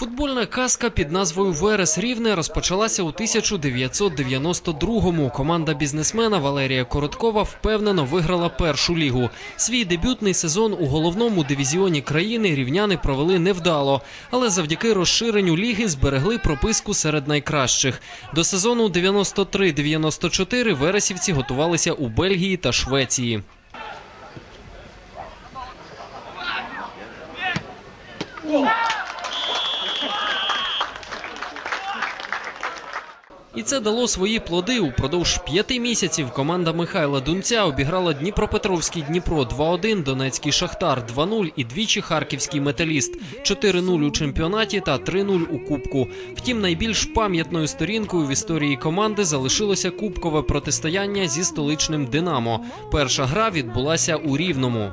Футбольна казка під назвою Верес Рівне розпочалася у 1992-му. Команда бізнесмена Валерія Короткова впевнено виграла першу лігу. Свій дебютний сезон у головному дивізіоні країни рівняни провели невдало, але завдяки розширенню ліги зберегли прописку серед найкращих. До сезону 93-94 вересівці готувалися у Бельгії та Швеції. І це дало свої плоди. Упродовж п'яти місяців команда Михайла Дунця обіграла Дніпропетровський Дніпро 2-1, Донецький Шахтар 2-0 і двічі Харківський металіст 4-0 у чемпіонаті та 3-0 у кубку. Втім, найбільш пам'ятною сторінкою в історії команди залишилося кубкове протистояння зі столичним Динамо. Перша гра відбулася у Рівному.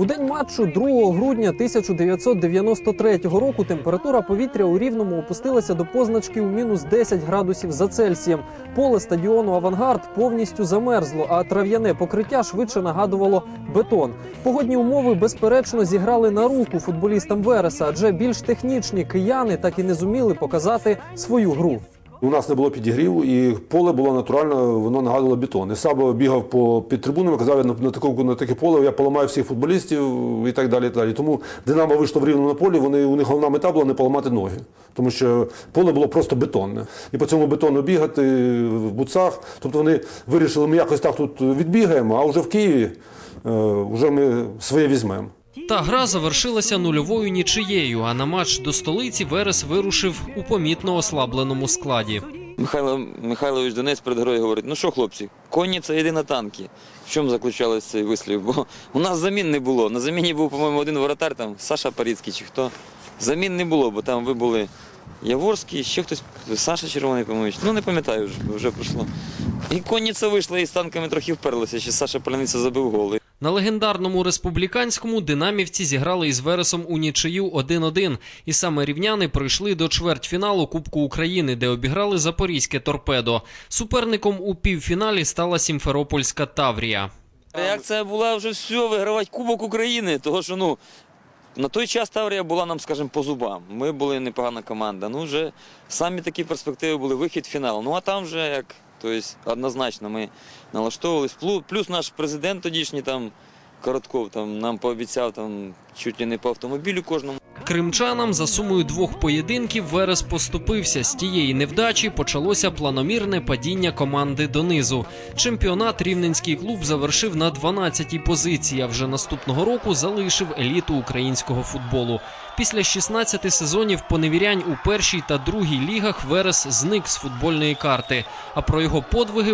У день матчу 2 грудня 1993 року температура повітря у Рівному опустилася до позначки у мінус 10 градусів за Цельсієм. Поле стадіону Авангард повністю замерзло, а трав'яне покриття швидше нагадувало бетон. Погодні умови безперечно зіграли на руку футболістам Вереса, адже більш технічні кияни так і не зуміли показати свою гру. У нас не було підігріву, і поле було натурально, воно нагадувало бетон. І Сабо бігав по під трибунами, казав, на, на, таку, на таке поле я поламаю всіх футболістів і так далі. І так далі. Тому Динамо вийшло в рівному на полі, вони, у них головна мета була не поламати ноги, тому що поле було просто бетонне. І по цьому бетону бігати в буцах. Тобто вони вирішили, ми якось так тут відбігаємо, а вже в Києві е, вже ми своє візьмемо. Та гра завершилася нульовою нічиєю. А на матч до столиці Верес вирушив у помітно ослабленому складі. Михайло Михайлович Донець перед грою говорить: ну що, хлопці, коні це єдина танки. В чому заключався цей вислів? Бо у нас замін не було. На заміні був, по-моєму, один воротар, там Саша Паріцький чи хто. Замін не було, бо там ви були Яворський, ще хтось, Саша Червоний, по-моєму. Ну не пам'ятаю вже, вже пройшло. І конниця вийшла і з танками трохи вперлася, ще Саша Поляниця забив гол. На легендарному республіканському динамівці зіграли із Вересом у нічию 1-1. І саме рівняни пройшли до чвертьфіналу Кубку України, де обіграли запорізьке торпедо. Суперником у півфіналі стала Сімферопольська Таврія. Реакція була вже все, вигравати Кубок України, того що ну. На той час Таврія була нам, скажімо, по зубам. Ми були непогана команда. Ну, вже самі такі перспективи були вихід в фінал. Ну а там вже як, тобто, однозначно ми налаштовувалися. Плюс наш президент тодішній там Коротков там нам пообіцяв там чуть ли не по автомобілю кожному. Кримчанам за сумою двох поєдинків Верес поступився. З тієї невдачі почалося планомірне падіння команди донизу. Чемпіонат рівненський клуб завершив на 12-й позиції. А вже наступного року залишив еліту українського футболу. Після 16 сезонів поневірянь у першій та другій лігах Верес зник з футбольної карти. А про його подвиги